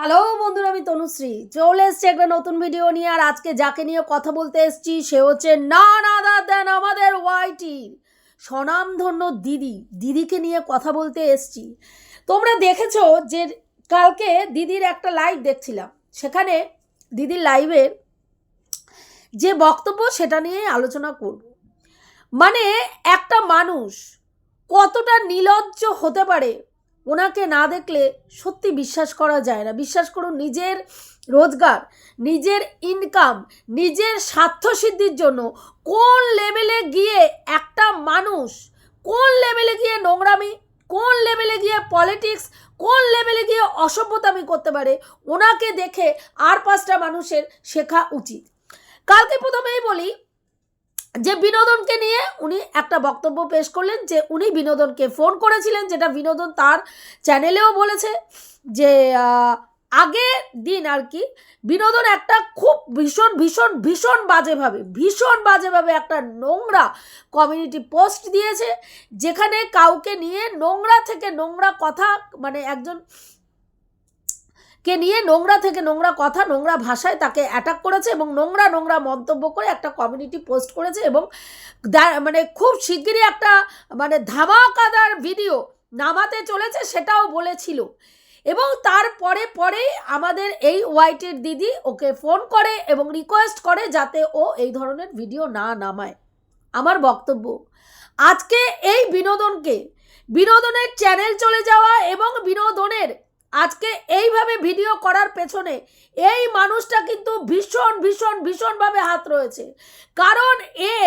Hello বন্ধুরা, আমি তনুশ্রী। চলে এসছি একটা নতুন ভিডিও নিয়ে, আর আজকে যাকে নিয়ে কথা বলতে এসছি, সে হচ্ছে না না দেন আমাদের ওয়াইটি স্বনামধন্য দিদি। দিদিকে নিয়ে কথা বলতে এসছি। তোমরা দেখেছ যে কালকে দিদির একটা লাইভ দেখছিলাম। সেখানে দিদির লাইভের যে বক্তব্য, সেটা নিয়ে আলোচনা করব। মানে একটা মানুষ কতটা নিলজ্জ হতে পারে ওনাকে না দেখলে সত্যি বিশ্বাস করা যায় না। বিশ্বাস করুন, নিজের রোজগার, নিজের ইনকাম নিজের স্বার্থসিদ্ধির জন্য কোন লেভেলে গিয়ে একটা মানুষ, কোন লেভেলে গিয়ে নোংরামি, কোন লেভেলে গিয়ে পলিটিক্স কোন লেভেলে গিয়ে অসভ্যতামি করতে পারে, ওনাকে দেখে আর পাঁচটা মানুষের শেখা উচিত। কালকে প্রথমেই বলি যে বিনোদনকে নিয়ে উনি একটা বক্তব্য পেশ করলেন যে উনি বিনোদনকে ফোন করেছিলেন, যেটা বিনোদন তার চ্যানেলেও বলেছে যে আগের দিন আর কি বিনোদন একটা খুব ভীষণ ভীষণ ভীষণ বাজেভাবে ভীষণ বাজেভাবে একটা নোংরা কমিউনিটি পোস্ট দিয়েছে, যেখানে কাউকে নিয়ে নোংরা থেকে নোংরা কথা মানে একজন কে নিয়ে নোংরা থেকে নোংরা কথা, নোংরা ভাষায় তাকে অ্যাটাক করেছে এবং নোংরা নোংরা মন্তব্য করে একটা কমিউনিটি পোস্ট করেছে এবং মানে খুব শিগগিরই একটা মানে ধামাকাদার ভিডিও নামাতে চলেছে সেটাও বলেছিল। এবং তারপরে পরেই আমাদের এই ওয়াইটের দিদি ওকে ফোন করে এবং রিকোয়েস্ট করে যাতে ও এই ধরনের ভিডিও না নামায়। আমার বক্তব্য, আজকে এই বিনোদনকে, বিনোদনের চ্যানেল চলে যাওয়া এবং বিনোদনের আজকে এইভাবে ভিডিও করার পেছনে এই মানুষটা কিন্তু ভীষণ ভীষণ, ভীষণভাবে হাত রয়েছে। কারণ এ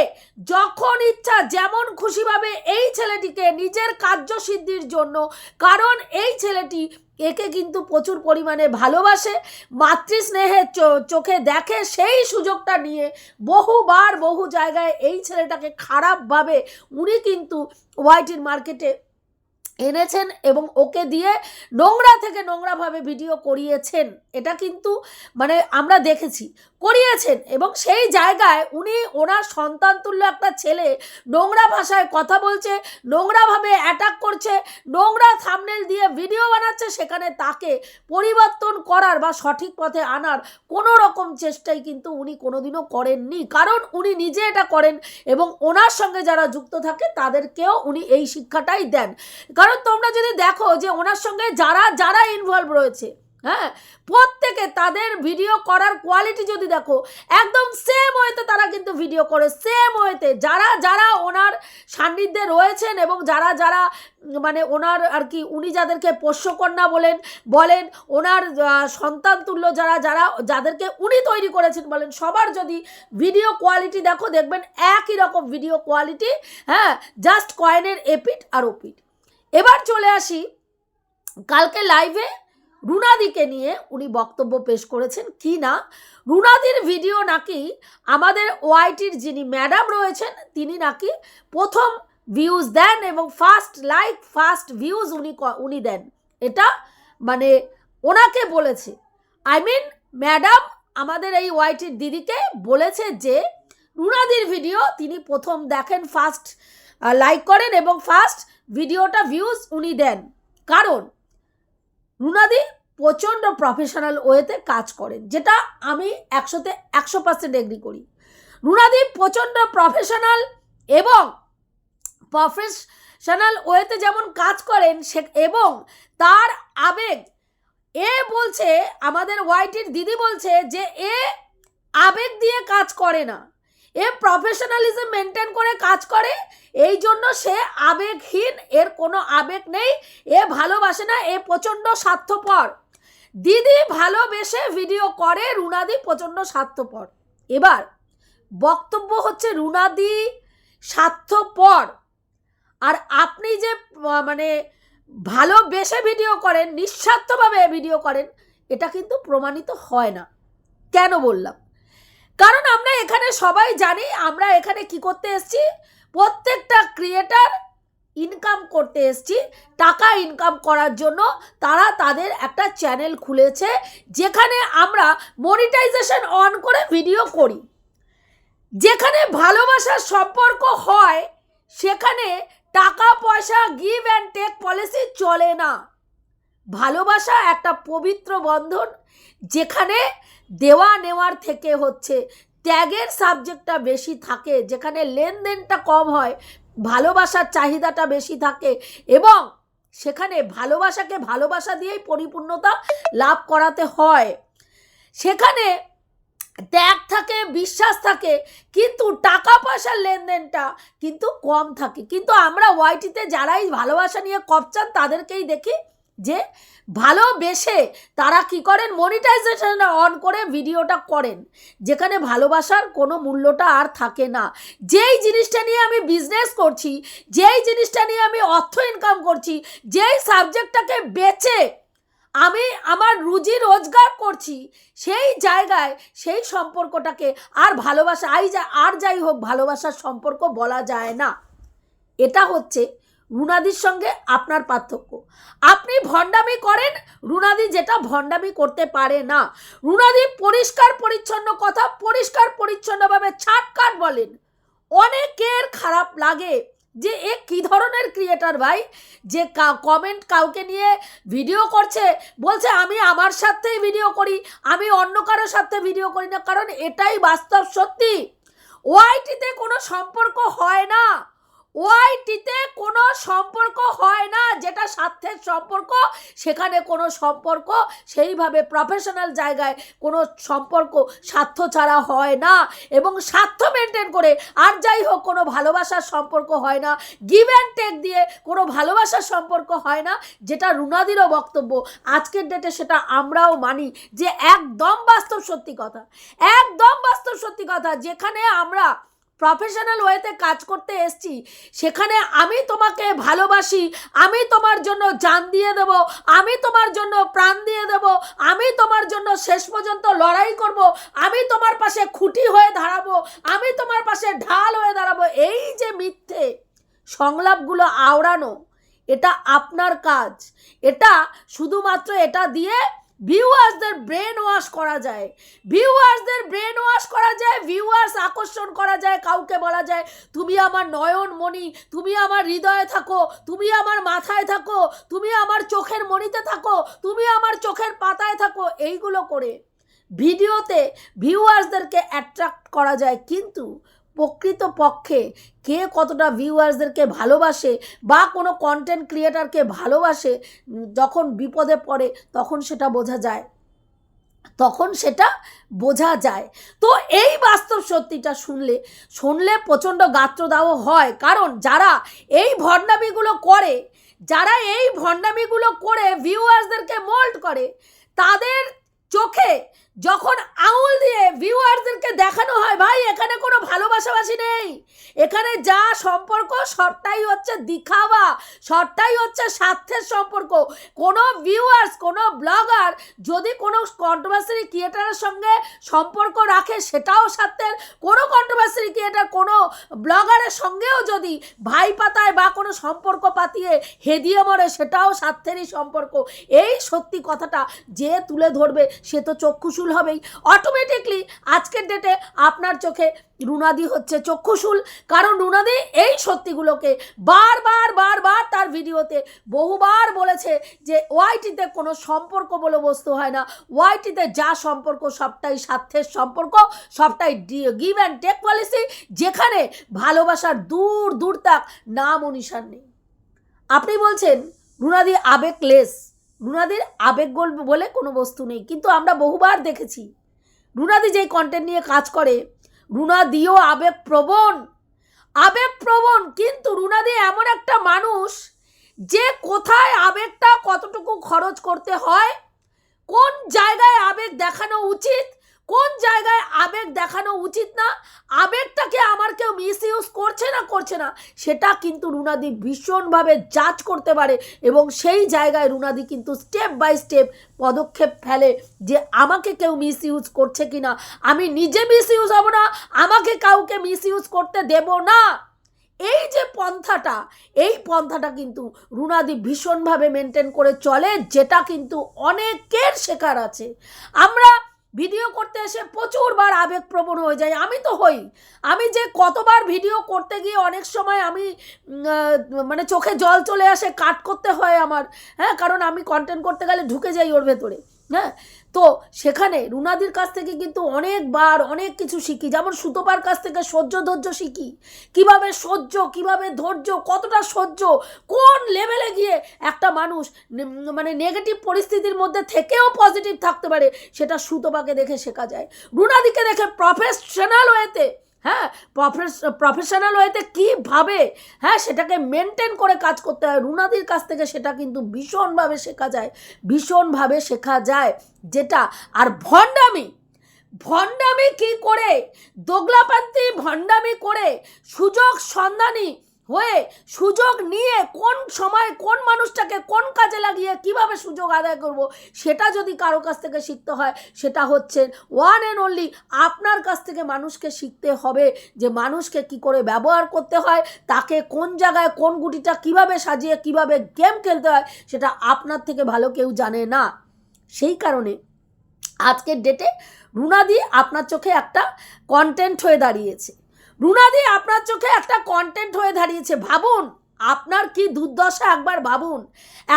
যখন ইচ্ছা যেমন খুশিভাবে এই ছেলেটিকে নিজের কার্যসিদ্ধির জন্য, কারণ এই ছেলেটি একে কিন্তু প্রচুর পরিমাণে ভালোবাসে মাতৃস্নেহের চো- চোখে দেখে সেই সুযোগটা নিয়ে বহুবার বহু জায়গায় এই ছেলেটাকে খারাপভাবে উনি কিন্তু ওয়াইটির মার্কেটে এনেছেন এবং ওকে দিয়ে নোংরা থেকে নোংরাভাবে ভিডিও করিয়েছেন। এটা কিন্তু মানে আমরা দেখেছি। করিয়েছেন এবং সেই জায়গায় উনি ওনার সন্তান তুল্য একটা ছেলে নোংরা ভাষায় কথা বলছে নোংরাভাবে অ্যাটাক করছে, নোংরা থামনেল দিয়ে ভিডিও বানাচ্ছে, সেখানে তাকে পরিবর্তন করার বা সঠিক পথে আনার কোনো রকম চেষ্টাই কিন্তু উনি কোনোদিনও করেননি। কারণ উনি নিজে এটা করেন এবং ওনার সঙ্গে যারা যুক্ত থাকে, তাদেরকেও উনি এই শিক্ষাটাই দেন। কারণ তোমরা যদি দেখো যে ওনার সঙ্গে যারা যারা ইনভলভ রয়েছে হ্যাঁ? প্রত্যেকে তাদের ভিডিও করার কোয়ালিটি যদি দেখো, একদম সেম ওয়েতে তারা কিন্তু ভিডিও করে সেম ওয়েতে যারা যারা ওনার সান্নিধ্যে রয়েছেন এবং যারা যারা মানে ওনার আর কি, উনি যাদেরকে পোষ্যকন্যা বলেন বলেন, ওনার সন্তান তুল্য যারা যারা, যাদেরকে উনি তৈরি করেছেন বলেন, সবার যদি ভিডিও কোয়ালিটি দেখো, দেখবেন একই রকম ভিডিও কোয়ালিটি হ্যাঁ? জাস্ট কয়েনের এপিট আর ওপিট এবার চলে আসি, কালকে লাইভে রুনাদিকে নিয়ে উনি বক্তব্য পেশ করেছেন। কি না? রুনাদির ভিডিও নাকি আমাদের ওয়াইটির যিনি ম্যাডাম রয়েছেন, তিনি নাকি প্রথম ভিউজ দেন এবং ফার্স্ট লাইক ফার্স্ট ভিউজ উনি উনি দেন। এটা মানে ওনাকে বলেছে। আই মিন ম্যাডাম আমাদের এই ওয়াইটির দিদিকে বলেছে যে, রুনাদির ভিডিও তিনি প্রথম দেখেন ফার্স্ট লাইক করেন এবং ফার্স্ট ভিডিওটা ভিউজ উনি দেন। কারণ রুনাদি প্রচণ্ড প্রফেশনাল ওয়েতে কাজ করেন, যেটা আমি একশোতে একশো পার্সেন্ট এগ্রি করি। রুনাদি প্রচণ্ড প্রফেশনাল এবং প্রফেশনাল ওয়েতে যেমন কাজ করেন সে, এবং তার আবেগ, এ বলছে, আমাদের ওয়াইটির দিদি বলছে যে এ আবেগ দিয়ে কাজ করে না। এ প্রফেশনালিজম মেনটেন করে কাজ করে, এই জন্য সে আবেগহীন, এর কোনো আবেগ নেই, এ ভালোবাসে না, এ প্রচণ্ড স্বার্থপর। দিদি ভালোবেসে ভিডিও করে, রুনাদি প্রচণ্ড স্বার্থপর। এবার, বক্তব্য হচ্ছে রুনাদি স্বার্থপর। আর আপনি যে মানে ভালোবেসে ভিডিও করেন, নিঃস্বার্থভাবে ভিডিও করেন, এটা কিন্তু প্রমাণিত হয় না। কেন বললাম? কারণ আমরা এখানে সবাই জানি আমরা এখানে কি করতে এসেছি? প্রত্যেকটা ক্রিয়েটার ইনকাম করতে এসেছি। টাকা ইনকাম করার জন্য তারা তাদের একটা চ্যানেল খুলেছে যেখানে আমরা মনিটাইজেশন অন করে ভিডিও করি। যেখানে ভালোবাসার সম্পর্ক হয়, সেখানে টাকা, পয়সা গিভ অ্যান্ড টেক পলিসি চলে না। ভালোবাসা একটা পবিত্র বন্ধন যেখানে দেওয়া নেওয়ার থেকে হচ্ছে ত্যাগের সাবজেক্টটা বেশি থাকে, যেখানে লেনদেনটা কম হয়, ভালোবাসার চাহিদাটা বেশি থাকে এবং সেখানে ভালোবাসাকে ভালোবাসা দিয়েই পরিপূর্ণতা লাভ করাতে হয়। সেখানে ত্যাগ থাকে, বিশ্বাস থাকে, কিন্তু টাকা পয়সার লেনদেনটা কিন্তু কম থাকে। কিন্তু আমরা ওয়াইটিতে যারাই ভালোবাসা নিয়ে কপচান তাদেরকেই দেখি যে ভালোবেসে তারা কি করেন? মনিটাইজেশন অন করে ভিডিওটা করেন। যেখানে ভালোবাসার কোনো মূল্যটা আর থাকে না। যেই জিনিসটা নিয়ে আমি বিজনেস করছি, যেই জিনিসটা নিয়ে আমি অর্থ ইনকাম করছি, যেই সাবজেক্টটাকে বেচে আমি আমার রুজি রোজগার করছি, সেই জায়গায়, সেই সম্পর্কটাকে আর ভালোবাসা, আই যা, আর যাই হোক, ভালোবাসার সম্পর্ক বলা যায় না। এটা হচ্ছে রুনাদির সঙ্গে আপনার পার্থক্য। আপনি ভণ্ডামি করেন, রুনাদি যেটা ভণ্ডামি করতে পারে না। রুনাদি পরিষ্কার পরিচ্ছন্ন কথা পরিষ্কার পরিচ্ছন্নভাবে ছাটকাট বলেন। অনেকের খারাপ লাগে যে, এ কী ধরনের ক্রিয়েটার ভাই? যে কমেন্ট কাউকে নিয়ে ভিডিও করছে, বলছে, আমি আমার সাথেই ভিডিও করি, আমি অন্য কারোর সাথে ভিডিও করি না। কারণ এটাই বাস্তব সত্যি। ওআইটিতে কোনো সম্পর্ক হয় না। ওআইটিতে কোনো সম্পর্ক হয় না। যেটা স্বার্থের সম্পর্ক, সেখানে কোনো সম্পর্ক, সেইভাবে প্রফেশনাল জায়গায় কোনো সম্পর্ক স্বার্থ ছাড়া হয় না। এবং স্বার্থ মেনটেন করে আর যাই হোক কোনো ভালোবাসার সম্পর্ক হয় না। গিভ অ্যান্ড টেক দিয়ে কোনো ভালোবাসার সম্পর্ক হয় না, যেটা রুনাদিরও বক্তব্য। আজকের ডেটে সেটা আমরাও মানি যে একদম বাস্তব সত্যি কথা। একদম বাস্তব সত্যি কথা, যেখানে আমরা প্রফেশনাল ওয়েতে কাজ করতে এসছি। সেখানে আমি তোমাকে ভালোবাসি, আমি তোমার জন্য জান দিয়ে দেব, আমি তোমার জন্য প্রাণ দিয়ে দেব, আমি তোমার জন্য শেষ পর্যন্ত লড়াই করব, আমি তোমার পাশে খুঁটি হয়ে দাঁড়াবো, আমি তোমার পাশে ঢাল হয়ে দাঁড়াবো। এই যে মিথ্যে সংলাপগুলো আওড়ানো, এটা আপনার কাজ। এটা শুধুমাত্র এটা দিয়ে ভিউয়ার্সদের ব্রেন ওয়াশ করা যায়। ভিউয়ার্সদের ব্রেন ওয়াশ করা যায় ভিউয়ার্স আকর্ষণ করা যায়, কাউকে বলা যায়, তুমি আমার নয়ন মণি তুমি আমার হৃদয়ে থাকো, তুমি আমার মাথায় থাকো, তুমি আমার চোখের মণিতে থাকো, তুমি আমার চোখের পাতায় থাকো। এইগুলো করে ভিডিওতে ভিউয়ার্সদেরকে অ্যাট্রাক্ট করা যায়। কিন্তু প্রকৃত পক্ষে কে কতটা ভিউয়ার্সদেরকে ভালোবাসে বা কোনো কন্টেন্ট ক্রিয়েটারকে ভালোবাসে, যখন বিপদে পড়ে তখন সেটা বোঝা যায়। তখন সেটা বোঝা যায়। তো এই বাস্তব সত্যিটা শুনলে শুনলে প্রচণ্ড গাত্রদাহ হয়। কারণ যারা এই ভণ্ডামিগুলো করে, যারা এই ভণ্ডামিগুলো করে ভিউয়ার্সদেরকে মোল্ড করে, তাদের চোখে যখন আঙুল দিয়ে ভিউয়ার্সদেরকে দেখানো হয়, ভাই, এখানে কোনো ভালোবাসাবাসি নেই এখানে যা সম্পর্ক সবটাই হচ্ছে দিখাওয়া সবটাই হচ্ছে স্বার্থের সম্পর্ক। কোনো ভিউয়ার্স কোনো ব্লগার যদি কোনো কন্ট্রোভার্সারি ক্রিয়েটারের সঙ্গে সম্পর্ক রাখে, সেটাও স্বার্থের। কোনো কন্ট্রোভার্সারি ক্রিয়েটার কোনো ব্লগারের সঙ্গেও যদি ভাই পাতায় বা কোনো সম্পর্ক পাতিয়ে হেদিয়ে মরে, সেটাও স্বার্থেরই সম্পর্ক। এই সত্যি কথাটা যে তুলে ধরবে, সে তো চক্ষুশুল হবেই। অটোমেটিকলি আজকের ডেটে আপনার চোখে রুনাদি হচ্ছে চক্ষুশুল। কারণ রুনাদি এই সত্যিগুলোকে বারবার বারবার তার ভিডিওতে বহুবার বলেছে যে ওয়াইটিতে কোনো সম্পর্ক বলে বস্তু হয় না। ওয়াইটিতে যা সম্পর্ক, সবটাই স্বার্থের সম্পর্ক, সবটাই গিভ অ্যান্ড টেক পলিসি যেখানে ভালোবাসার দূর দূর তাক নাম অনুসার নেই। আপনি বলছেন রুনাদি আবেগলেস রুনাদির আবেগ গল- বলে কোনো বস্তু নেই, কিন্তু আমরা বহুবার দেখেছি। রুনাদি যেই কন্টেন্ট নিয়ে কাজ করে, রুনাদিও আবেগপ্রবণ আবেগপ্রবণ, কিন্তু রুনাদি এমন একটা মানুষ যে কোথায় আবেগটা কতটুকু খরচ করতে হয়, কোন জায়গায় আবেগ দেখানো উচিত কোন জায়গায় আবেগ দেখানো উচিত না? আবেগটাকে আমার কেউ মিস ইউজ করছে না করছে না? সেটা কিন্তু রুনাদি ভীষণভাবে জাজ করতে পারে এবং সেই জায়গায় রুনাদি কিন্তু স্টেপ বাই স্টেপ পদক্ষেপ ফেলে যে আমাকে কেউ মিস ইউজ করছে কি না আমি নিজে মিস ইউজ হব না, আমাকে কাউকে মিস ইউজ করতে দেব না। এই যে পন্থাটা, এই পন্থাটা কিন্তু রুনাদি ভীষণভাবে মেনটেন করে চলে, যেটা কিন্তু অনেকের শেখার আছে। আমরা ভিডিও করতে এসে প্রচুরবার আবেগপ্রবণ হয়ে যায় আমি তো হই। আমি যে কতবার ভিডিও করতে গিয়ে অনেক সময় আমি মানে চোখে জল চলে আসে, কাট করতে হয় আমার। হ্যাঁ কারণ আমি কন্টেন্ট করতে গেলে ঢুকে যাই ওর ভেতরে। হ্যাঁ তো সেখানে রুনাদির কাছ থেকে কিন্তু অনেকবার অনেক কিছু শিখি। যেমন সুতোপার কাছ থেকে সহ্য ধৈর্য শিখি। কীভাবে সহ্য, কীভাবে ধৈর্য, কতটা সহ্য, কোন লেভেলে গিয়ে একটা মানুষ মানে নেগেটিভ পরিস্থিতির মধ্যে থেকেও পজিটিভ থাকতে পারে, সেটা সুতোপাকে দেখে শেখা যায়। রুনাদিকে দেখে প্রফেশনাল ওয়েতে হ্যাঁ প্রফেশনাল ওয়েতে কীভাবে হ্যাঁ সেটাকে মেনটেন করে কাজ করতে হয়। রুনাদির কাছ থেকে সেটা কিন্তু ভীষণভাবে শেখা যায়, ভীষণভাবে শেখা যায়। যেটা, আর ভণ্ডামি ভণ্ডামি কি করে? দোগলাপান্তি ভণ্ডামি করে সুযোগ সন্ধানী হয়ে সুযোগ নিয়ে কোন সময় কোন মানুষটাকে কোন কাজে লাগিয়ে কীভাবে সুযোগ আদায় করব, সেটা যদি কারও কাছ থেকে শিখতে হয়, সেটা হচ্ছে ওয়ান অ্যান্ড অনলি আপনার কাছ থেকে মানুষকে শিখতে হবে যে মানুষকে কি করে ব্যবহার করতে হয়, তাকে কোন জায়গায় কোন গুটিটা কীভাবে সাজিয়ে কীভাবে গেম খেলতে হয়, সেটা আপনার থেকে ভালো কেউ জানে না। সেই কারণে আজকের ডেটে রুনাদি আপনার চোখে একটা কন্টেন্ট হয়ে দাঁড়িয়েছে। রুনাদি, আপনার চোখে একটা কন্টেন্ট হয়ে দাঁড়িয়েছে, ভাবুন। আপনার কি দুর্দশা একবার ভাবুন।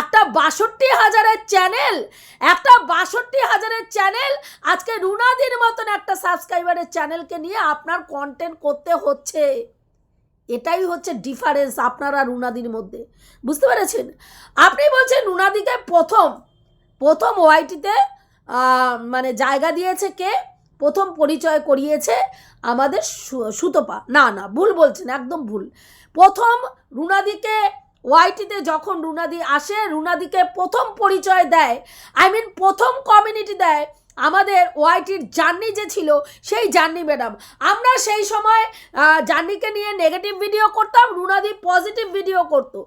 একটা বাষট্টি হাজারের চ্যানেল একটা বাষট্টি হাজারের চ্যানেল আজকে রুনাদির মতন একটা সাবস্ক্রাইবারের চ্যানেলকে নিয়ে আপনার কন্টেন্ট করতে হচ্ছে। এটাই হচ্ছে ডিফারেন্স আপনার আর রুনাদির মধ্যে। বুঝতে পেরেছেন? আপনি বলছেন রুনাদিকে প্রথম প্রথম ওয়াইটিতে মানে জায়গা দিয়েছে কে? প্রথম পরিচয় করিয়েছে আমাদের সুতপা। না না, ভুল বলছেন একদম ভুল। প্রথম রুনাদিকে ওয়াইটিতে যখন রুনাদি আসে, রুনাদিকে প্রথম পরিচয় দেয় আই মিন প্রথম কমিউনিটি দেয় আমাদের ওয়াইটির জার্নি যে ছিল, সেই জার্নি ম্যাডাম। আমরা সেই সময় জার্নিকে নিয়ে নেগেটিভ ভিডিও করতাম, রুনাদি পজিটিভ ভিডিও করতো।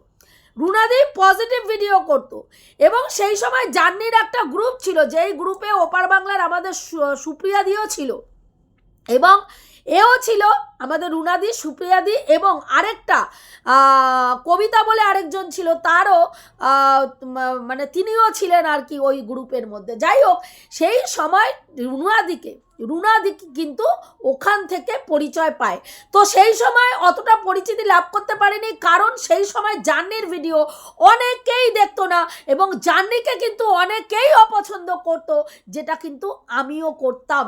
রুনাদি পজিটিভ ভিডিও করত। এবং সেই সময় জার্নির একটা গ্রুপ ছিল, যেই গ্রুপে ওপার বাংলার আমাদের সুপ্রিয়া দিও ছিল। এবং এও ছিল আমাদের রুনাদি, সুপ্রিয়াদি এবং আরেকটা কবিতা বলে আরেকজন ছিল, তারও মানে তিনিও ছিলেন আর কি ওই গ্রুপের মধ্যে। যাই হোক সেই সময় রুনাদিকে রুনাদিকে কিন্তু ওখান থেকে পরিচয় পায়। তো সেই সময় অতটা পরিচিতি লাভ করতে পারেনি, কারণ সেই সময় জার্নির ভিডিও অনেকেই দেখতো না এবং জার্নিকে কিন্তু অনেকেই অপছন্দ করতো, যেটা কিন্তু আমিও করতাম।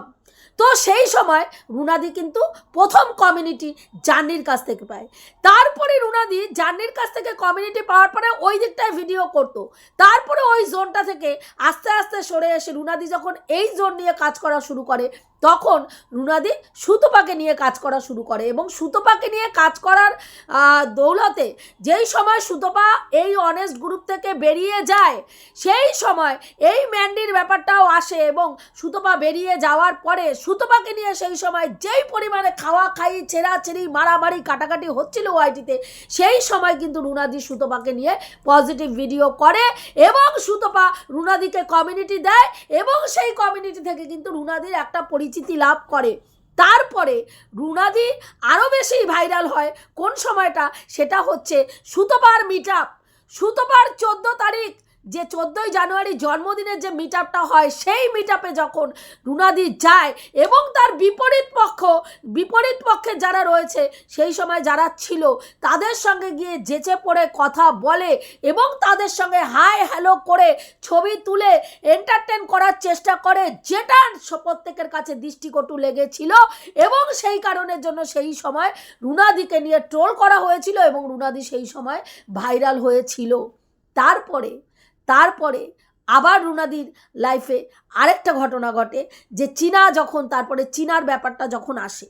তো সেই সময় রুনাদি কিন্তু প্রথম কমিউনিটি জার্নির কাছ থেকে পায় তারপরে রুনাদি জার্নির কাছ থেকে কমিউনিটি পাওয়ার পরে ওই দিকটায় ভিডিও করত। তারপরে ওই জোনটা থেকে আস্তে আস্তে সরে এসে রুনাদি যখন এই জোন নিয়ে কাজ করা শুরু করে তখন রুনাদি সুতোপাকে নিয়ে কাজ করা শুরু করে এবং সুতোপাকে নিয়ে কাজ করার দৌলতে যেই সময় সুতোপা এই অনেস্ট গ্রুপ থেকে বেরিয়ে যায়, সেই সময় এই ম্যান্ডির ব্যাপারটাও আসে এবং সুতোপা বেরিয়ে যাওয়ার পরে সুতোপাকে নিয়ে সেই সময় যেই পরিমাণে খাওয়া খাই, ছেঁড়াছেড়ি, মারামারি, কাটাকাটি হচ্ছিল ওয়াইটিতে সেই সময় কিন্তু রুনাদি সুতোপাকে নিয়ে পজিটিভ ভিডিও করে এবং সুতোপা রুনাদিকে কমিউনিটি দেয় এবং সেই কমিউনিটি থেকে কিন্তু রুনাদির একটা পরিচিতি লাভ করে। তারপরে রুনাদি আরও বেশি ভাইরাল হয়। কোন সময়টা? সেটা হচ্ছে সুতপার মিট আপ সুতপার চোদ্দ তারিখ। যে চোদ্দোই জানুয়ারি জন্মদিনের যে মিট হয়, সেই মিট যখন রুনাদি যায় এবং তার বিপরীত পক্ষ, বিপরীত পক্ষে যারা রয়েছে, সেই সময় যারা ছিল, তাদের সঙ্গে গিয়ে যেচে পড়ে কথা বলে এবং তাদের সঙ্গে হাই হ্যালো করে ছবি তুলে এন্টারটেন করার চেষ্টা করে, যেটা প্রত্যেকের কাছে দৃষ্টিকটু লেগেছিল এবং সেই কারণের জন্য সেই সময় রুনাদিকে নিয়ে ট্রোল করা হয়েছিল এবং রুনাদি সেই সময় ভাইরাল হয়েছিল। তারপরে তারপরে আবার রুনাদির লাইফে আরেকটা ঘটনা ঘটে যে চীনা যখন, তারপরে চীনার ব্যাপারটা যখন আসে,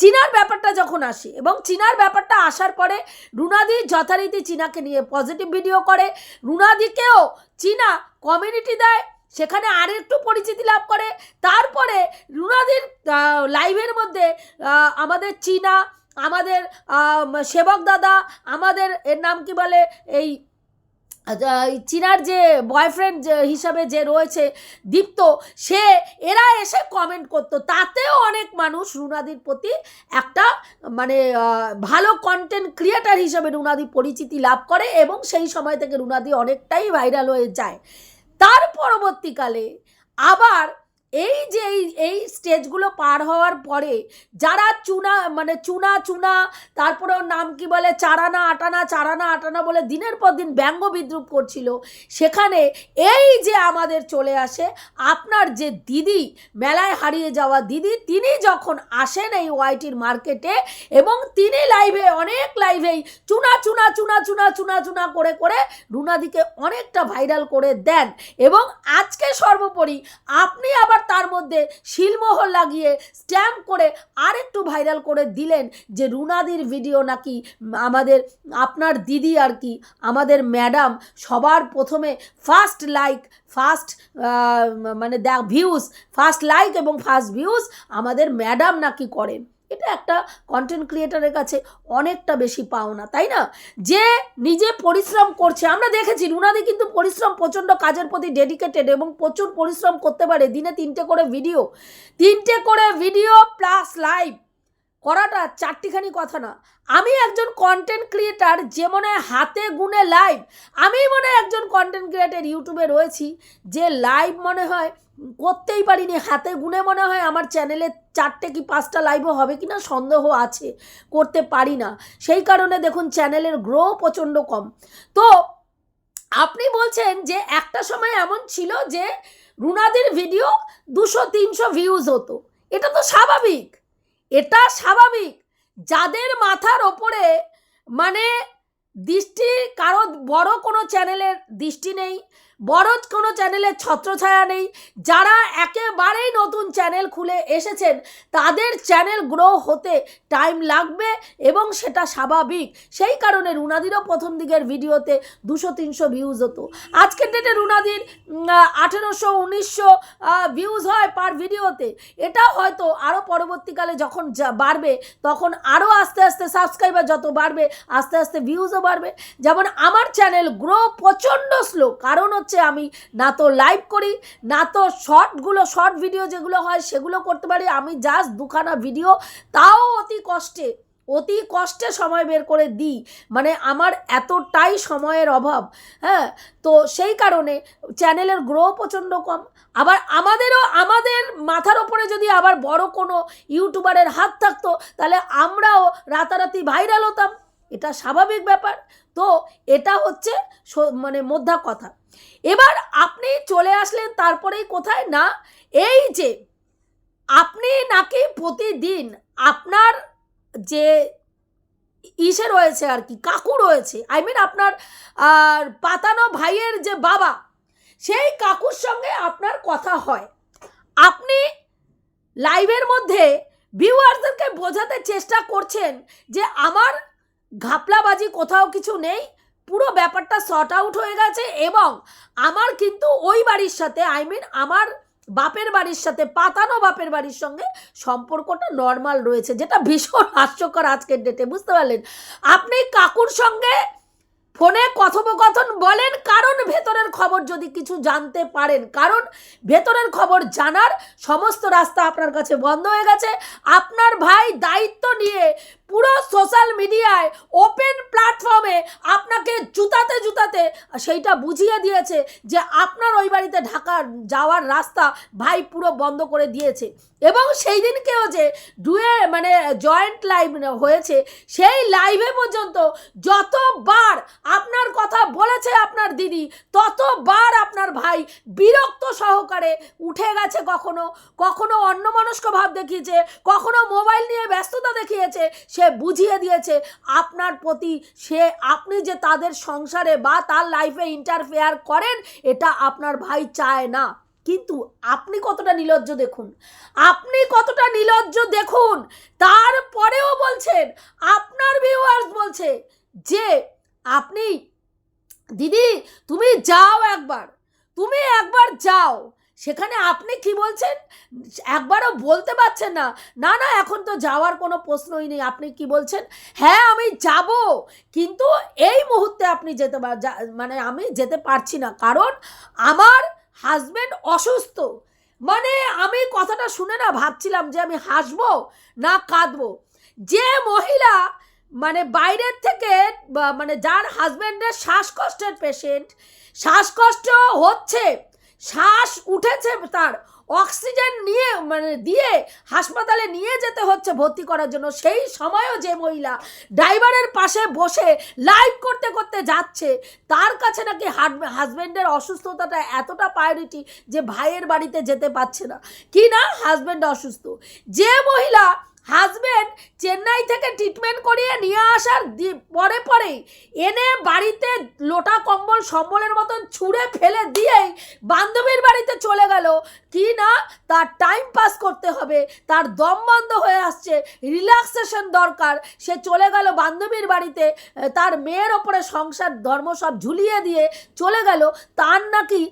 চীনার ব্যাপারটা যখন আসে এবং চীনার ব্যাপারটা আসার পরে রুনাদি যথারীতি চীনাকে নিয়ে পজিটিভ ভিডিও করে, রুনাদিকেও চীনা কমিউনিটি দেয়, সেখানে আর একটু পরিচিতি লাভ করে, তারপরে রুনাদির লাইভের মধ্যে আমাদের চীনা, আমাদের সেবক দাদা, আমাদের এর নাম কি বলে, এই চীনার যে বয়ফ্রেন্ড হিসাবে যে রয়েছে দীপ্ত, সে, এরা এসে কমেন্ট করতো। তাতেও অনেক মানুষ রুনাদির প্রতি একটা মানে ভালো কন্টেন্ট ক্রিয়েটার হিসাবে রুনাদি পরিচিতি লাভ করে এবং সেই সময় থেকে রুনাদি অনেকটাই ভাইরাল হয়ে যায়। তার পরবর্তীকালে আবার এই যে এই স্টেজগুলো পার হওয়ার পরে যারা চুনা মানে চুনা চুনা, তারপরে ওর নাম কি বলে? চারানা, আটানা চারানা, আটানা বলে দিনের পর দিন ব্যঙ্গ বিদ্রুপ করছিল। সেখানে এই যে আমাদের চলে আসে, আপনার যে দিদি, মেলায় হারিয়ে যাওয়া দিদি, তিনি যখন আসেন এই ওয়াইটির মার্কেটে এবং তিনি লাইভে অনেক লাইভেই চুনা চুনা চুনা চুনা চুনা চুনা করে করে রুনাদিকে অনেকটা ভাইরাল করে দেন। এবং আজকে সর্বোপরি আপনি আবার তার মধ্যে শিলমোহর লাগিয়ে স্ট্যাম্প করে আরেকটু ভাইরাল করে দিলেন যে রুনাদির ভিডিও নাকি আমাদের, আপনার দিদি আর কি, আমাদের ম্যাডাম সবার প্রথমে ফার্স্ট লাইক ফার্স্ট মানে ভিউজ ফার্স্ট লাইক এবং ফার্স্ট ভিউজ আমাদের ম্যাডাম নাকি করেন। এটা একটা কন্টেন্ট ক্রিয়েটারের কাছে অনেকটা বেশি পাওনা, তাই না? যে নিজে পরিশ্রম করছে, আমরা দেখেছি রুনাদি কিন্তু পরিশ্রম প্রচণ্ড কাজের প্রতি ডেডিকেটেড এবং প্রচুর পরিশ্রম করতে পারে, দিনে তিনটে করে ভিডিও তিনটে করে ভিডিও প্লাস লাইভ করাটা চারটিখানি কথা না। আমি একজন কন্টেন্ট ক্রিয়েটার যে মনে হাতে গুনে লাইভ আমি মনে একজন কন্টেন্ট ক্রিয়েটার ইউটিউবে রয়েছি, যে লাইভ মনে হয় করতেই পারিনি। হাতে গুনে মনে হয় আমার চ্যানেলে চারটে কি পাঁচটা লাইভও হবে কি না সন্দেহ আছে, করতে পারি না। সেই কারণে দেখুন চ্যানেলের গ্রো প্রচণ্ড কম। তো আপনি বলছেন যে একটা সময় এমন ছিল যে রুনাদের ভিডিও দুশো, তিনশো ভিউজ হতো। এটা তো স্বাভাবিক। এটা স্বাভাবিক। যাদের মাথার ওপরে মানে দৃষ্টি, কারও বড় কোনো চ্যানেলের দৃষ্টি নেই বড় কোনো চ্যানেলের ছত্রছায়া নেই। যারা একেবারেই নতুন চ্যানেল খুলে এসেছেন, তাদের চ্যানেল গ্রো হতে টাইম লাগবে এবং সেটা স্বাভাবিক। সেই কারণে রুনাদিরও প্রথম দিকের ভিডিওতে দুশো, তিনশো ভিউজ হতো। আজকের ডেটে রুনাদির আঠেরোশো, উনিশশো ভিউজ হয় পার ভিডিওতে এটা হয়তো আরও পরবর্তীকালে যখন বাড়বে, তখন আরও আস্তে আস্তে সাবস্ক্রাইবার যত বাড়বে, আস্তে আস্তে ভিউজও বাড়বে। যেমন আমার চ্যানেল গ্রো প্রচণ্ড স্লো কারণ হচ্ছে আমি না তো লাইভ করি, না তো শর্টগুলো শর্ট ভিডিও যেগুলো হয় সেগুলো করতে পারি। আমি জাস্ট দুখানা ভিডিও তাও অতি কষ্টে অতি কষ্টে সময় বের করে দিই। মানে আমার এতটাই সময়ের অভাব হ্যাঁ? তো সেই কারণে চ্যানেলের গ্রো প্রচণ্ড কম। আবার আমাদেরও, আমাদের মাথার ওপরে যদি আবার বড় কোনো ইউটিউবারের হাত থাকতো, তাহলে আমরাও রাতারাতি ভাইরাল হতাম। এটা স্বাভাবিক ব্যাপার। তো এটা হচ্ছে মানে মোদ্ধা কথা। এবার আপনি চলে আসলেন তারপরেই কোথায়? না, এই যে আপনি নাকি প্রতিদিন আপনার যে ইসে রয়েছে আর কি, কাকু রয়েছে আই মিন আপনার পাতানো ভাইয়ের যে বাবা, সেই কাকুর সঙ্গে আপনার কথা হয়। আপনি লাইভের মধ্যে ভিউয়ার্সদেরকে বোঝাতে চেষ্টা করছেন যে আমার ঘাপলাবাজি কোথাও কিছু নেই পুরো ব্যাপারটা শর্ট আউট হয়ে গেছে এবং আমার কিন্তু ওই বাড়ির সাথে আই মিন আমার বাপের বাড়ির সাথে, পাতানো বাপের বাড়ির সঙ্গে সম্পর্কটা নর্মাল রয়েছে, যেটা ভীষণ হাস্যকর আজকের ডেটে বুঝতে পারলেন? আপনি কাকুর সঙ্গে ফোনে কথোপকথন বলেন, কারণ ভেতরের খবর যদি কিছু জানতে পারেন, কারণ ভেতরের খবর জানার সমস্ত রাস্তা আপনার কাছে বন্ধ হয়ে গেছে। আপনার ভাই দায়িত্ব নিয়ে পুরো সোশ্যাল মিডিয়ায় ওপেন প্ল্যাটফর্মে আপনাকে জুতাতে জুতাতে সেইটা বুঝিয়ে দিয়েছে যে আপনার ওই বাড়িতে ঢাকার যাওয়ার রাস্তা ভাই পুরো বন্ধ করে দিয়েছে। এবং সেই দিনকেও যে ডুয়ে মানে জয়েন্ট লাইভ হয়েছে, সেই লাইভে পর্যন্ত যতবার আপনার কথা বলেছে আপনার দিদি, ততবার আপনার ভাই বিরক্ত সহকারে উঠে গেছে কখনো কখনো অন্যমনস্ক ভাব দেখিয়েছে, কখনো মোবাইল নিয়ে ব্যস্ততা দেখিয়েছে সে বুঝিয়ে দিয়েছে, আপনার প্রতি সে, আপনি যে তাদের সংসারে বা তার লাইফে ইন্টারফেয়ার করেন, এটা আপনার ভাই চায় না। কিন্তু আপনি কতটা নির্লজ্জ দেখুন। আপনি কতটা নির্লজ্জ দেখুন। তারপরেও বলছেন, আপনার ভিউয়ার্স বলছে যে, আপনি, দিদি, তুমি যাও একবার। তুমি একবার যাও। সেখানে আপনি কি বলছেন? একবারও বলতে পারছেন না। না না, এখন তো যাওয়ার কোনো প্রশ্নই নেই। আপনি কি বলছেন? হ্যাঁ আমি যাব। কিন্তু এই মুহূর্তে আপনি যেতে মানে আমি যেতে পারছি না। কারণ আমার হাজব্যান্ড অসুস্থ। মানে আমি কথাটা শুনে না ভাবছিলাম যে আমি হাসবো না কাঁদবো। যে মহিলা মানে বাইরের থেকে মানে যার হাজবেন্ডের শ্বাসকষ্টের পেশেন্ট শ্বাসকষ্ট হচ্ছে। শ্বাস উঠেছে তার। অক্সিজেন নিয়ে মানে দিয়ে হাসপাতালে নিয়ে যেতে হচ্ছে ভর্তি করার জন্য। সেই সময়ও যে মহিলা ড্রাইভারের পাশে বসে লাইভ করতে করতে যাচ্ছে, তার কাছে নাকি হাজব্যান্ডের অসুস্থতাটা এতটা প্রায়োরিটি যে ভাইয়ের বাড়িতে যেতে পারছে না। কি না? হাজব্যান্ড অসুস্থ। যে মহিলা হাজব্যান্ড চেন্নাই থেকে ট্রিটমেন্ট করিয়ে নিয়ে আসার পরে পরেই এনে বাড়িতে লোটা কম্বল সম্বলের মতন ছুঁড়ে ফেলে দিয়েই বান্ধবীর বাড়িতে চলে গেল। কি না, তার টাইম পাস করতে হবে, তার দম বন্ধ হয়ে আসছে রিল্যাক্সেশন দরকার। সে চলে গেল বান্ধবীর বাড়িতে, তার মেয়ের ওপরে সংসার, ধর্ম সব ঝুলিয়ে দিয়ে চলে গেল। তার নাকি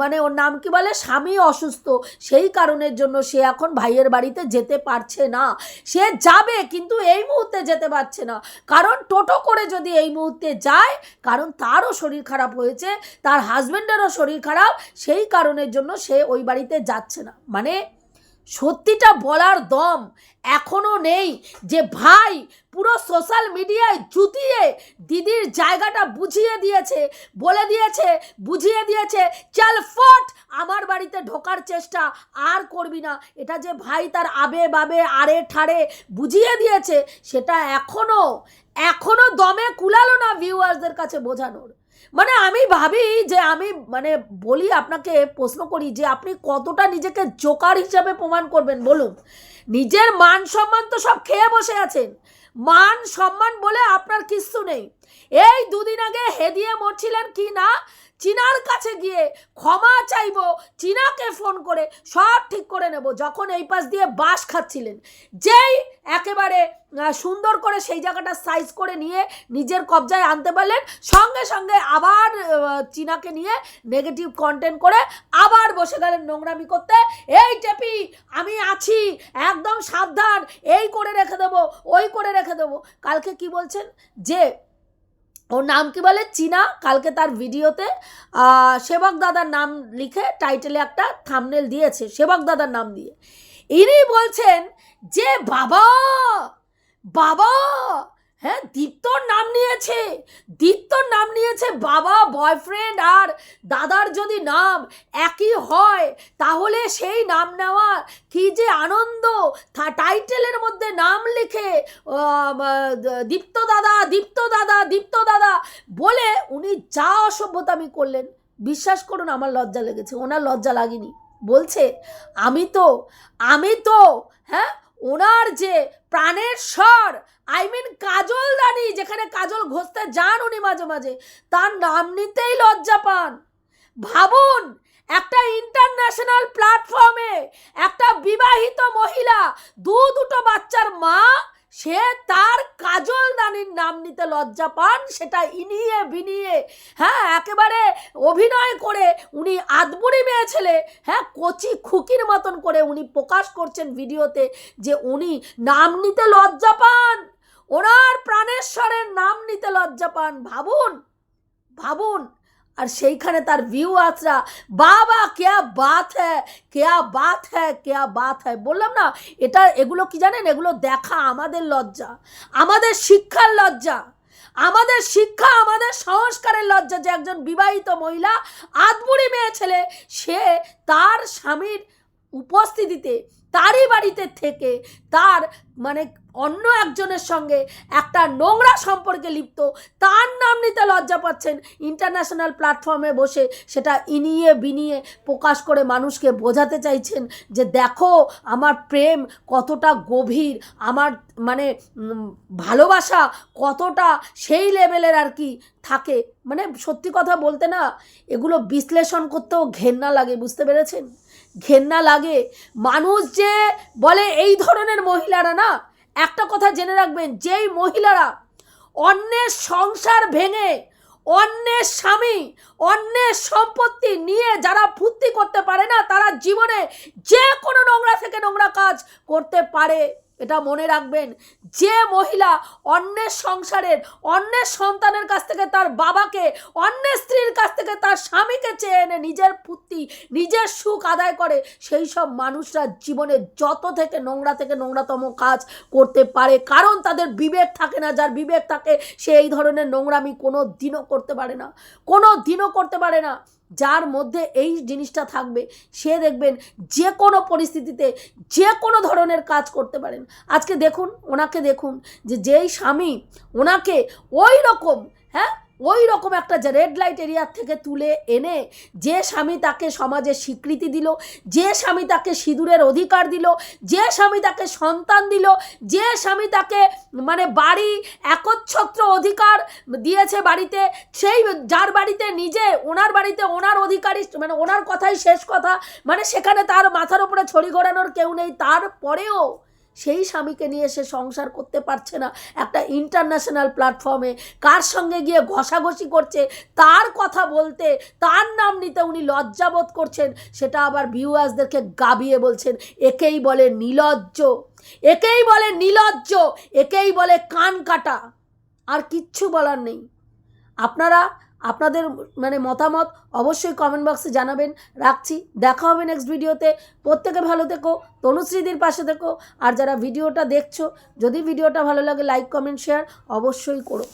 মানে ওর নাম কি বলে? স্বামী অসুস্থ। সেই কারণের জন্য সে এখন ভাইয়ের বাড়িতে যেতে পারছে না। সে যাবে, কিন্তু এই মুহূর্তে যেতে পারছে না। কারণ টোটো করে যদি এই মুহূর্তে যায়, কারণ তারও শরীর খারাপ হয়েছে, তার হাজব্যান্ডেরও শরীর খারাপ, সেই কারণের জন্য সে ওই বাড়িতে যাচ্ছে না। মানে সত্যিটা বলার দম এখনও নেই যে ভাই পুরো সোশ্যাল মিডিয়ায় জুতিয়ে দিদির জায়গাটা বুঝিয়ে দিয়েছে, বলে দিয়েছে, বুঝিয়ে দিয়েছে, চল ফট, আমার বাড়িতে ঢোকার চেষ্টা, আর করবি না। এটা যে ভাই তার আবে বাবে, আরে ঠাড়ে বুঝিয়ে দিয়েছে, সেটা এখনও এখনও দমে কুলালো না ভিউয়ার্সদের কাছে বোঝানোর। মানে আমি ভাবি যে আমি মানে বলি আপনাকে, প্রশ্ন করি যে আপনি কতটা নিজেকে জোকার হিসাবে প্রমাণ করবেন বলুন? নিজের মান সম্মান তো সব খেয়ে বসে আছেন। মান সম্মান বলে আপনার কিচ্ছু নেই। এই দুদিন আগে হেদিয়ে মরছিলেন কি না? চীনার কাছে গিয়ে ক্ষমা চাইব, চীনাকে ফোন করে সব ঠিক করে নেব, যখন এই পাশ দিয়ে বাস খাচ্ছিলেন। যেই একেবারে সুন্দর করে সেই জায়গাটা সাইজ করে নিয়ে নিজের কবজায় আনতে পারলেন, সঙ্গে সঙ্গে আবার চীনাকে নিয়ে নেগেটিভ কন্টেন্ট করে আবার বসে গেলেন নোংরামি করতে। এই টেপি, আমি আছি, একদম সাবধান, এই করে রেখে দেবো, ওই করে রেখে দেবো। কালকে কি বলছেন? যে ওর নাম কি বলে? চীনা। কালকে তার ভিডিওতে সেবক দাদার নাম লিখে টাইটেলে একটা থামনেল দিয়েছে, সেবক দাদার নাম দিয়ে। ইনি বলছেন যে, বাবা! বাবা! হ্যাঁ দীপ্তর নাম নিয়েছে। দীপ্তর নাম নিয়েছে বাবা বয়ফ্রেন্ড আর দাদার যদি নাম একই হয়, তাহলে সেই নাম নেওয়া কি যে আনন্দ। টাইটেলের মধ্যে নাম লিখে দীপ্ত দাদা দীপ্ত দাদা দীপ্ত দাদা বলে উনি যা অসভ্যতামি করলেন, বিশ্বাস করুন আমার লজ্জা লেগেছে, ওনার লজ্জা লাগেনি। বলছে, আমি তো আমি তো হ্যাঁ ওনার যে প্রাণের স্বর আই মিন কাজল দানি যেখানে কাজল ঘষতে যান উনি মাঝে মাঝে, তার নাম নিতেই লজ্জা পান। ভাবুন, একটা ইন্টারন্যাশনাল প্ল্যাটফর্মে একটা বিবাহিত মহিলা দু দুটো বাচ্চার মা সে তার কাজল দানির নাম নিতে লজ্জা পান, সেটা ইনিয়ে বিনিয়ে হ্যাঁ একেবারে অভিনয় করে উনি আদবুড়ি মেয়ে ছেলে হ্যাঁ কচি খুকির মতন করে উনি প্রকাশ করছেন ভিডিওতে যে উনি নাম নিতে লজ্জা পান। ওনার প্রাণেশ্বরের নাম নিতে লজ্জা পান। ভাবুন ভাবুন আর সেইখানে তার ভিউ আসরা বাবা, কেয়া বাত হ্যাঁ কেয়া বাত হ্যাঁ কেয়া বাত হ্যাঁ বললাম না, এটা, এগুলো কি জানেন? এগুলো দেখা আমাদের লজ্জা। আমাদের শিক্ষার লজ্জা। আমাদের শিক্ষা, আমাদের সংস্কারের লজ্জা যে একজন বিবাহিত মহিলা আদবুড়ি মেয়ে ছেলে, সে তার স্বামীর উপস্থিতিতে তারই বাড়িতে থেকে তার মানে অন্য একজনের সঙ্গে একটা নোংরা সম্পর্কে লিপ্ত, তার নাম নিতে লজ্জা পাচ্ছেন ইন্টারন্যাশনাল প্ল্যাটফর্মে বসে সেটা ইনিয়ে বিনিয়ে প্রকাশ করে মানুষকে বোঝাতে চাইছেন যে দেখো আমার প্রেম কতটা গভীর, আমার মানে ভালোবাসা কতটা সেই লেভেলের আর কি থাকে। মানে সত্যি কথা বলতে না, এগুলো বিশ্লেষণ করতেও ঘেন্না লাগে, বুঝতে পেরেছেন? ঘেন্না লাগে। মানুষ যে বলে এই ধরনের মহিলারা না, একটা কথা জেনে রাখবেন, যেই মহিলারা অন্যের সংসার ভেঙে, অন্যের স্বামী, অন্যের সম্পত্তি নিয়ে যারা ফুর্তি করতে পারে না, তারা জীবনে যে কোনো নোংরা থেকে নোংরা কাজ করতে পারে। এটা মনে রাখবেন, যে মহিলা অন্যের সংসারের, অন্যের সন্তানের কাছ থেকে তার বাবাকে, অন্যের স্ত্রীর কাছ থেকে তার স্বামীকে চেয়ে এনে নিজের ফুর্তি, নিজের সুখ আদায় করে, সেই সব মানুষরা জীবনে যত থেকে নোংরা থেকে নোংরাতম কাজ করতে পারে, কারণ তাদের বিবেক থাকে না, যার বিবেক থাকে সে এই ধরনের নোংরামি কোনো দিনও করতে পারে না কোনো দিনও করতে পারে না। যার মধ্যে এই জিনিসটা থাকবে, সে দেখবেন যে কোনো পরিস্থিতিতে যে কোনো ধরনের কাজ করতে পারেন। আজকে দেখুন, ওনাকে দেখুন যে যেই স্বামী ওনাকে ওই রকম হ্যাঁ ওই রকম একটা যে রেড লাইট এরিয়ার থেকে তুলে এনে যে স্বামী তাকে সমাজে স্বীকৃতি দিল, যে স্বামী তাকে সিঁদুরের অধিকার দিল, যে স্বামী তাকে সন্তান দিল, যে স্বামী তাকে মানে বাড়ি একচ্ছত্র অধিকার দিয়েছে বাড়িতে, সেই যার বাড়িতে নিজে, ওনার বাড়িতে ওনার অধিকারী মানে ওনার কথাই শেষ কথা মানে সেখানে তার মাথার উপরে ছড়ি ঘোরানোর কেউ নেই, তারপরেও সেই স্বামীকে নিয়ে সে সংসার করতে পারছে না। একটা ইন্টারন্যাশনাল প্ল্যাটফর্মে কার সঙ্গে গিয়ে ঘষাঘষি করছে, তার কথা বলতে, তার নাম নিতে উনি লজ্জাবোধ করছেন, সেটা আবার ভিউয়ার্সদেরকে গাবিয়ে বলছেন, একেই বলে নিলজ্জ, একেই বলে নিলজ্জ, একেই বলে কান কাটা। আর কিচ্ছু বলার নেই। আপনারা আপনাদের মানে মতামত অবশ্যই কমেন্ট বক্সে জানাবেন। রাখছি, দেখা হবে নেক্সট ভিডিওতে প্রত্যেকে ভালো থেকো, তনুশ্রীদির পাশে থেকো। আর যারা ভিডিওটা দেখছ, যদি ভিডিওটা ভালো লাগে লাইক কমেন্ট শেয়ার অবশ্যই করো।